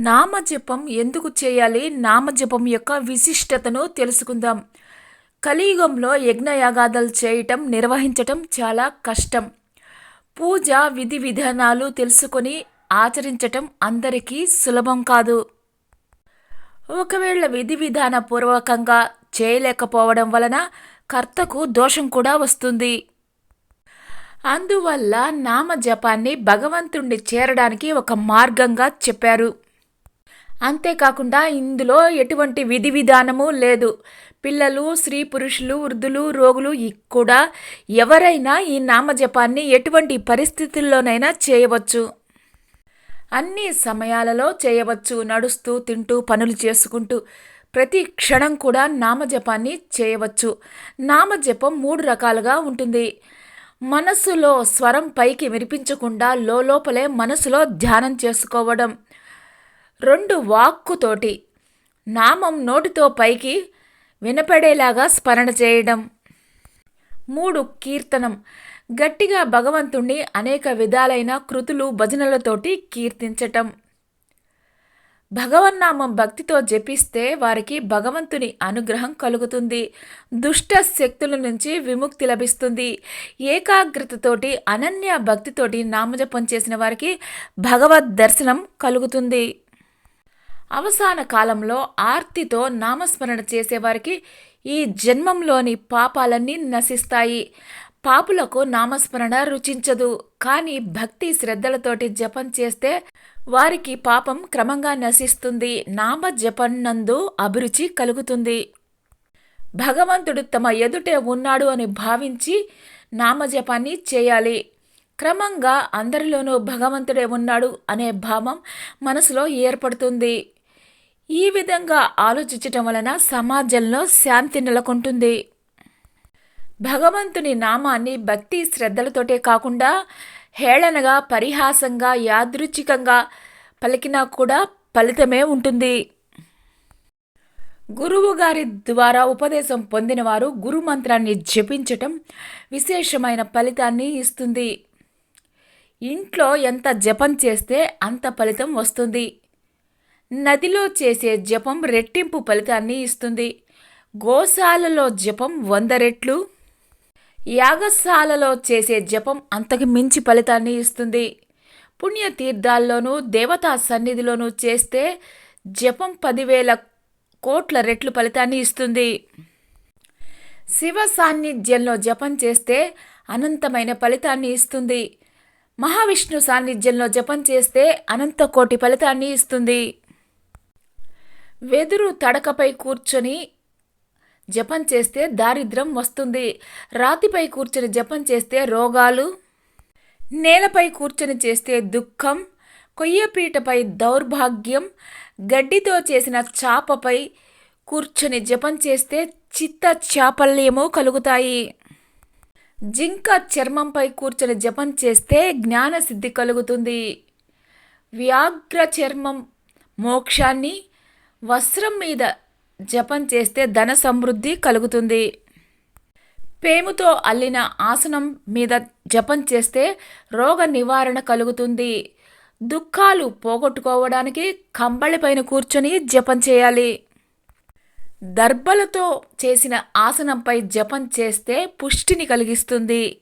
నామజపం ఎందుకు చేయాలి? నామజపం యొక్క విశిష్టతను తెలుసుకుందాం. కలియుగంలో యజ్ఞయాగాదాలు చేయటం నిర్వహించటం చాలా కష్టం. పూజ విధి విధానాలు తెలుసుకొని ఆచరించటం అందరికీ సులభం కాదు. ఒకవేళ విధి విధాన పూర్వకంగా చేయలేకపోవడం వలన కర్తకు దోషం కూడా వస్తుంది. అందువల్ల నామజపాన్ని భగవంతుణ్ణి చేరడానికి ఒక మార్గంగా చెప్పారు. అంతేకాకుండా ఇందులో ఎటువంటి విధి విధానము లేదు. పిల్లలు స్త్రీ పురుషులు వృద్ధులు రోగులు కూడా ఎవరైనా ఈ నామజపాన్ని ఎటువంటి పరిస్థితుల్లోనైనా చేయవచ్చు. అన్ని సమయాలలో చేయవచ్చు. నడుస్తూ తింటూ పనులు చేసుకుంటూ ప్రతి క్షణం కూడా నామజపాన్ని చేయవచ్చు. నామజపం మూడు రకాలుగా ఉంటుంది. మనసులో స్వరం పైకి వినిపించకుండా లోపలే మనసులో ధ్యానం చేసుకోవడం. రెండు వాక్కుతోటి నామం నోటితో పైకి వినపడేలాగా స్మరణ చేయడం. మూడు కీర్తనం. గట్టిగా భగవంతుణ్ణి అనేక విధాలైన కృతులు భజనలతోటి కీర్తించటం. భగవన్నామం భక్తితో జపిస్తే వారికి భగవంతుని అనుగ్రహం కలుగుతుంది. దుష్ట శక్తుల నుంచి విముక్తి లభిస్తుంది. ఏకాగ్రతతోటి అనన్య భక్తితోటి నామజపం చేసిన వారికి భగవద్ దర్శనం కలుగుతుంది. అవసాన కాలంలో ఆర్తితో నామస్మరణ చేసేవారికి ఈ జన్మంలోని పాపాలన్నీ నశిస్తాయి. పాపులకు నామస్మరణ రుచించదు. కానీ భక్తి శ్రద్ధలతోటి జపం చేస్తే వారికి పాపం క్రమంగా నశిస్తుంది. నామ జపన్నందు అభిరుచి కలుగుతుంది. భగవంతుడు తమ ఎదుటే ఉన్నాడు అని భావించి నామజపాన్ని చేయాలి. క్రమంగా అందరిలోనూ భగవంతుడే ఉన్నాడు అనే భావం మనసులో ఏర్పడుతుంది. ఈ విధంగా ఆలోచించటం వలన సమాజంలో శాంతి నెలకొంటుంది. భగవంతుని నామాన్ని భక్తి శ్రద్ధలతోటే కాకుండా హేళనగా పరిహాసంగా యాదృచ్ఛికంగా పలికినా కూడా ఫలితమే ఉంటుంది. గురువు గారి ద్వారా ఉపదేశం పొందినవారు గురు మంత్రాన్ని జపించటం విశేషమైన ఫలితాన్ని ఇస్తుంది. ఇంట్లో ఎంత జపం చేస్తే అంత ఫలితం వస్తుంది. నదిలో చేసే జపం రెట్టింపు ఫలితాన్ని ఇస్తుంది. గోశాలలో జపం వంద రెట్లు. యాగశాలలో చేసే జపం అంతకు మించి ఫలితాన్ని ఇస్తుంది. పుణ్యతీర్థాల్లోనూ దేవతా సన్నిధిలోనూ చేస్తే జపం పదివేల కోట్ల రెట్లు ఫలితాన్ని ఇస్తుంది. శివ సాన్నిధ్యంలో జపం చేస్తే అనంతమైన ఫలితాన్ని ఇస్తుంది. మహావిష్ణు సాన్నిధ్యంలో జపం చేస్తే అనంత కోటి ఫలితాన్ని ఇస్తుంది. వెదురు తడకపై కూర్చొని జపం చేస్తే దారిద్రం వస్తుంది. రాతిపై కూర్చొని జపం చేస్తే రోగాలు నేలపై కూర్చొని చేస్తే దుఃఖం కొయ్యపీటపై దౌర్భాగ్యం గడ్డితో చేసిన చాపపై కూర్చొని జపం చేస్తే చిత్త చాపల్యము కలుగుతాయి. జింక చర్మంపై కూర్చొని జపం చేస్తే జ్ఞానసిద్ధి కలుగుతుంది. వ్యాఘ్ర చర్మం మోక్షాన్ని వస్త్రం మీద జపం చేస్తే ధన సమృద్ధి కలుగుతుంది. పేముతో అల్లిన ఆసనం మీద జపం చేస్తే రోగ నివారణ కలుగుతుంది. దుఃఖాలు పోగొట్టుకోవడానికి కంబళిపైన కూర్చొని జపం చేయాలి. దర్భలతో చేసిన ఆసనంపై జపం చేస్తే పుష్టిని కలిగిస్తుంది.